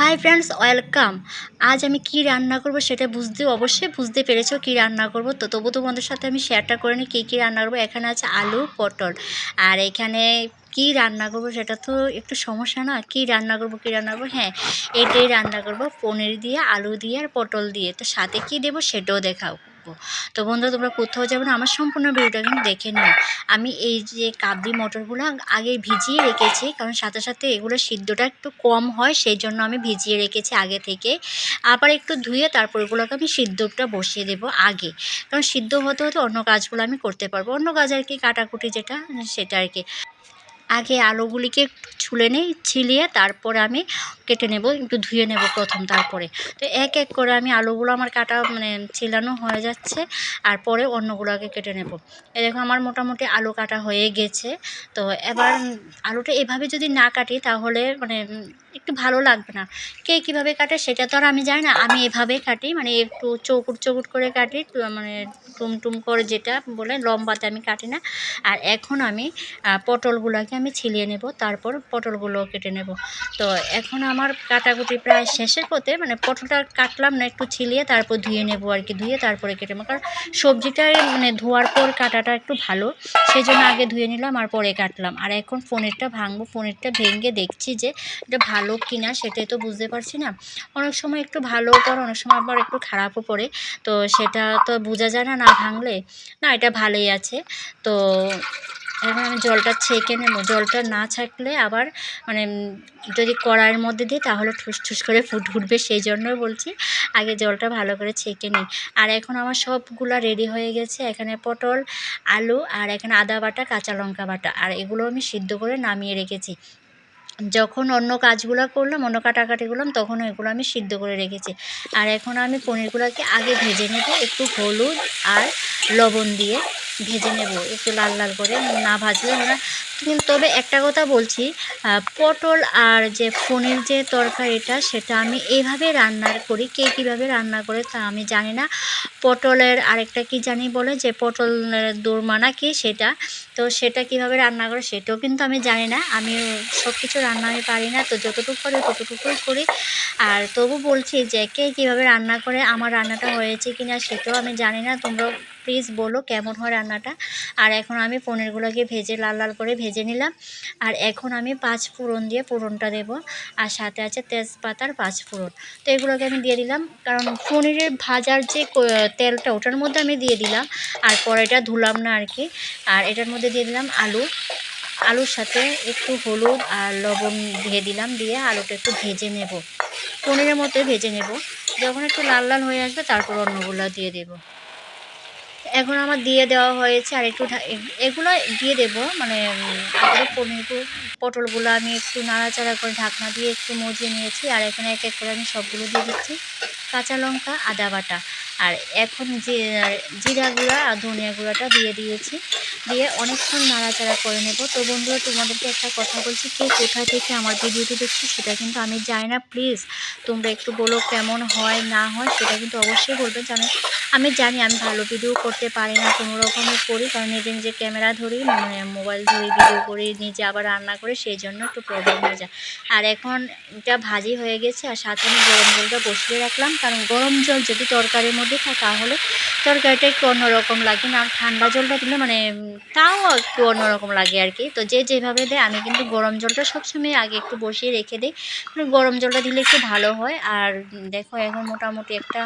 Hi friends, welcome. আজ আমি কি রান্না করব সেটা বুঝতে, অবশ্যই বুঝতে পেরেছ কি রান্না করব। তো তবু তোমাদের সাথে আমি শেয়ারটা করে নিই কী কী রান্না করব। এখানে আছে আলু, পটল। আর এখানে কি রান্না করব সেটা তো একটু সমস্যা না। কি রান্না করব, কি রান্না করব? হ্যাঁ এটাই রান্না করব। পনির দিয়ে, আলু দিয়ে আর পটল দিয়ে। তো সাথে কি দেবো সেটাও দেখাও। তো বন্ধুরা, তোমরা কোথাও যাবে না, আমার সম্পূর্ণ ভিডিওটা কিন্তু দেখে নিও। আমি এই যে কাবলি মটরগুলো আগে ভিজিয়ে রেখেছি, কারণ সাথে সাথে এগুলো সিদ্ধটা একটু কম হয় সেই জন্য আমি ভিজিয়ে রেখেছি আগে থেকে। আবার একটু ধুয়ে তারপর এগুলোকে আমি সিদ্ধটা বসিয়ে দেবো আগে। কারণ সিদ্ধ হতে হতে অন্য কাজগুলো আমি করতে পারব। অন্য কাজ আর কি, কাটাকুটি যেটা, সেটা আর কি। আগে আলুগুলিকে ছুলে নেই, ছিলিয়ে তারপরে আমি কেটে নেব, একটু ধুয়ে নেব প্রথম তারপরে। তো এক এক করে আমি আলুগুলো আমার কাটা মানে ছিলানো হয়ে যাচ্ছে, আর পরে অন্যগুলোকে কেটে নেব। এই দেখো আমার মোটামুটি আলু কাটা হয়ে গেছে। তো এবার আলুটা এভাবে যদি না কাটি তাহলে মানে একটু ভালো লাগবে না। কে কীভাবে কাটে সেটা তো আর আমি জানি না, আমি এভাবে কাটি মানে একটু চৌকুট চৌকুট করে কাটি মানে টুম টুম করে যেটা বলে লম্বাতে আমি কাটি না। আর এখন আমি পটলগুলোকে আমি ছিলিয়ে নেব, তারপর পটলগুলো কেটে নেব। তো এখন আমার কাটাকুটি প্রায় শেষের পথে মানে পটলটা কাটলাম না, একটু ছিলিয়ে তারপর ধুয়ে নেব আর কি, ধুয়ে তারপরে কেটে নেব। কারণ সবজিটা মানে ধোয়ার পর কাটাটা একটু ভালো সেই জন্য আগে ধুয়ে নিলাম আর পরে কাটলাম। আর এখন পনিরটা ভাঙবো, পনিরটা ভেঙে দেখছি যে এটা ভালো কিনা সেটাই তো বুঝতে পারছি না। অনেক সময় একটু ভালো পড়ে, অনেক সময় আবার একটু খারাপও পড়ে। তো সেটা তো বোঝা যায় না না ভাঙলে। না, এটা ভালোই আছে। তো এখন আমি জলটা ছেঁকে নেব। জলটা না ছাকলে আবার মানে যদি কড়াইয়ের মধ্যে দিই তাহলে ঠুস ঠুস করে ফুট উঠবে সেই জন্যই বলছি। আগে জলটা ভালো করে ছেঁকে নিই। আর এখন আমার সবগুলো রেডি হয়ে গেছে। এখানে পটল, আলু আর এখানে আদা বাটা, কাঁচা লঙ্কা বাটা। আর এগুলো আমি সিদ্ধ করে নামিয়ে রেখেছি। যখন অন্য কাজগুলো করলাম, অন্য কাটাকাটি করলাম, তখন ওইগুলো আমি সিদ্ধ করে রেখেছি। আর এখন আমি পনিরগুলোকে আগে ভেজে নেব একটু হলুদ আর লবণ দিয়ে। ভেজে নেব, একটু লাল লাল করে না ভাজলে ওরা কিন্তু তবে একটা কথা বলছি পটল আর যে পনির যে তরকারিটা সেটা আমি এইভাবে রান্নার করি, কে কীভাবে রান্না করে তা আমি জানি না। পটলের আরেকটা কি জানি বলে যে পটল দোরমানা কি সেটা, তো সেটা কীভাবে রান্না করে সেটাও কিন্তু আমি জানি না। আমি সব কিছু রান্না আমি পারি না, তো যতটুকু করে ততটুকুই করি। আর তবু বলছি যে কে কীভাবে রান্না করে, আমার রান্নাটা হয়েছে কি না সেটাও আমি জানি না তোমরা প্লিজ বলো কেমন হয় রান্নাটা? আর এখন আমি পনিরগুলোকে ভেজে লাল লাল করে ভেজে নিলাম। আর এখন আমি পাঁচ ফোড়ন দিয়ে ফোড়নটা দেবো। আর সাথে আছে তেজপাতার পাঁচ ফোড়ন। তো এগুলোকে আমি দিয়ে দিলাম। কারণ পনিরের ভাজার যে তেলটা ওটার মধ্যে আমি দিয়ে দিলাম। আর পরে এটা ধুলাম না আর কি। আর এটার মধ্যে দিয়ে দিলাম আলু। আলুর সাথে একটু হলুদ আর লবণ দিয়ে দিলাম দিয়ে আলুটা একটু ভেজে নেব। পনিরের মতো ভেজে নেব। যখন একটু লাল লাল হয়ে আসবে তারপর অন্যগুলো দিয়ে দেবো। এখন আমার দিয়ে দেওয়া হয়েছে আর একটু এগুলো দিয়ে দেব মানে পনিরগুলো পটলগুলো আমি একটু নাড়াচাড়া করে ঢাকনা দিয়ে একটু মজিয়ে নিয়েছি আর এখানে এক এক করে আমি সবগুলো দিয়ে দিচ্ছি। কাঁচা লঙ্কা, আদা বাটা। আর এখন যে জিরা গুঁড়া আর ধনিয়া গুঁড়াটা দিয়ে দিয়েছি। দিয়ে অনেকক্ষণ নাড়াচাড়া করে নেব। তো বন্ধুরা, তোমাদেরকে একটা কথা বলছি, কে কোথায় থেকে আমার ভিডিওটি দেখছি সেটা কিন্তু আমি যাই না। প্লিজ, তোমরা একটু বলো কেমন হয়, না হয় সেটা কিন্তু অবশ্যই বলবে জানো। আমি জানি আমি ভালো ভিডিও করতে পারি না, কোনো রকমই করি, কারণ নিজে নিজে ক্যামেরা ধরি মানে মোবাইল ধরি ভিডিও করি, নিজে আবার রান্না করে, সেই জন্য একটু প্রবলেম হয়ে যায়। আর এখন এটা ভাজি হয়ে গেছে, আর সাথে আমি গরম জলটা বসিয়ে রাখলাম, কারণ গরম জল যদি তরকারির মধ্যে থাকে তাহলে তরকারিটা একটু অন্যরকম লাগে। না, ঠান্ডা জলটা দিলে মানে তাও একটু অন্যরকম লাগে আর কি তো যে যেভাবে দেয়, আমি কিন্তু গরম জলটা সবসময় আগে একটু বসিয়ে রেখে দিই। মানে গরম জলটা দিলে একটু ভালো হয়। আর দেখো, এখন মোটামুটি একটা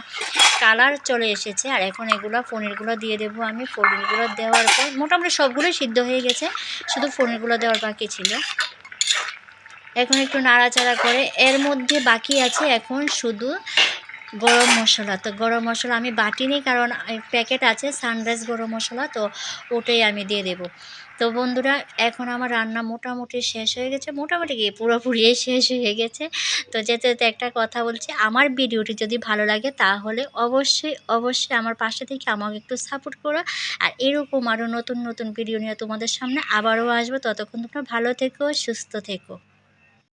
কালার চলে এসেছে। আর এখন এগুলো পনিরগুলো দিয়ে দেবো আমি। পনিরগুলো দেওয়ার পর, মোটামুটি সবগুলোই সিদ্ধ হয়ে গেছে। শুধু পনিরগুলো দেওয়ার বাকি ছিল। এখন একটু নাড়াচাড়া করে, এর মধ্যে বাকি আছে এখন শুধু গরম মশলা, তো গরম মশলা আমি বাটিনি কারণ প্যাকেট আছে সানরাইজ গরম মশলা, তো ওটাই আমি দিয়ে দেব। তো বন্ধুরা, এখন আমার রান্না মোটামুটি শেষ হয়ে গেছে, মোটামুটি গিয়ে পুরোপুরি শেষ হয়ে গেছে। তো যেতে যেতে একটা কথা বলছি, আমার ভিডিওটি যদি ভালো লাগে তাহলে অবশ্যই অবশ্যই আমার পাশে থেকে আমাকে একটু সাপোর্ট করো। আর এরকম আরও নতুন নতুন ভিডিও নিয়ে তোমাদের সামনে আবারও আসব, ততক্ষণ তোমরা ভালো থেকো, সুস্থ থেকো।